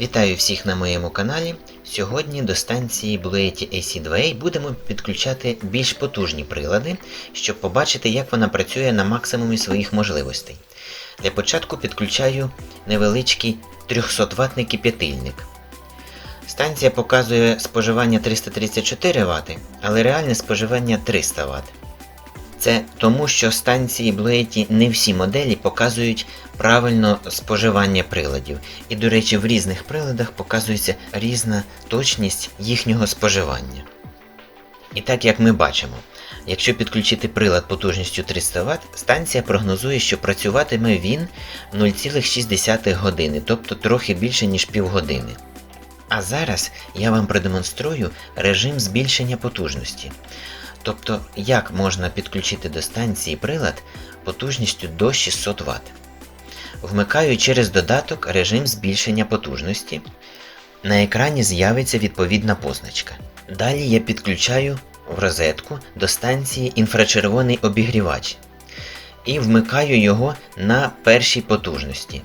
Вітаю всіх на моєму каналі. Сьогодні до станції Bluetti AC2A будемо підключати більш потужні прилади, щоб побачити, як вона працює на максимумі своїх можливостей. Для початку підключаю невеличкий 300-ваттний кип'ятильник. Станція показує споживання 334 Вт, але реальне споживання 300 Вт. Це тому, що станції Bluetti не всі моделі показують правильно споживання приладів. І, до речі, в різних приладах показується різна точність їхнього споживання. І так як ми бачимо, якщо підключити прилад потужністю 300 Вт, станція прогнозує, що працюватиме він 0,6 години, тобто трохи більше, ніж півгодини. А зараз я вам продемонструю режим збільшення потужності. Тобто, як можна підключити до станції прилад потужністю до 600 Вт. Вмикаю через додаток режим збільшення потужності. На екрані з'явиться відповідна позначка. Далі я підключаю в розетку до станції інфрачервоний обігрівач і вмикаю його на першій потужності.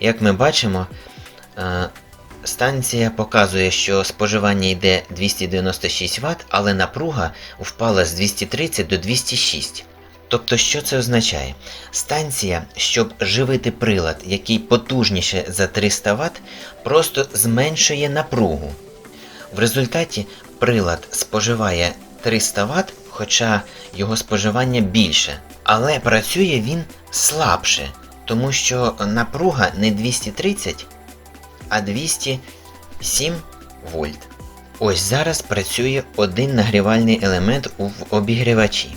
Як ми бачимо, е, станція показує, що споживання йде 296 Вт, але напруга впала з 230 до 206. Тобто, що це означає? Станція, щоб живити прилад, який потужніше за 300 Вт, просто зменшує напругу. В результаті прилад споживає 300 Вт, хоча його споживання більше, але працює він слабше, тому що напруга не 230, а 207 вольт. Ось зараз працює один нагрівальний елемент у обігрівачі.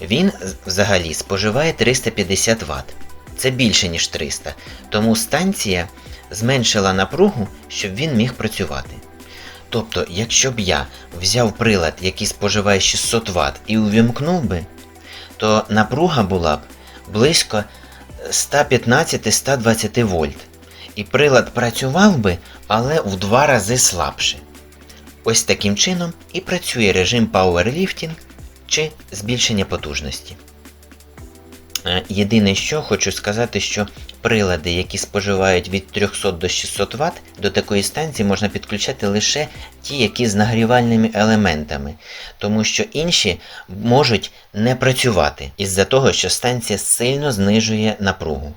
Він взагалі споживає 350 Вт. Це більше, ніж 300. Тому станція зменшила напругу, щоб він міг працювати. Тобто, якщо б я взяв прилад, який споживає 600 Вт і увімкнув би, то напруга була б близько 115-120 вольт. І прилад працював би, але в два рази слабше. Ось таким чином і працює режим Powerlifting чи збільшення потужності. Е, Єдине, що хочу сказати, що прилади, які споживають від 300 до 600 Вт, до такої станції можна підключати лише ті, які з нагрівальними елементами, тому що інші можуть не працювати із-за того, що станція сильно знижує напругу.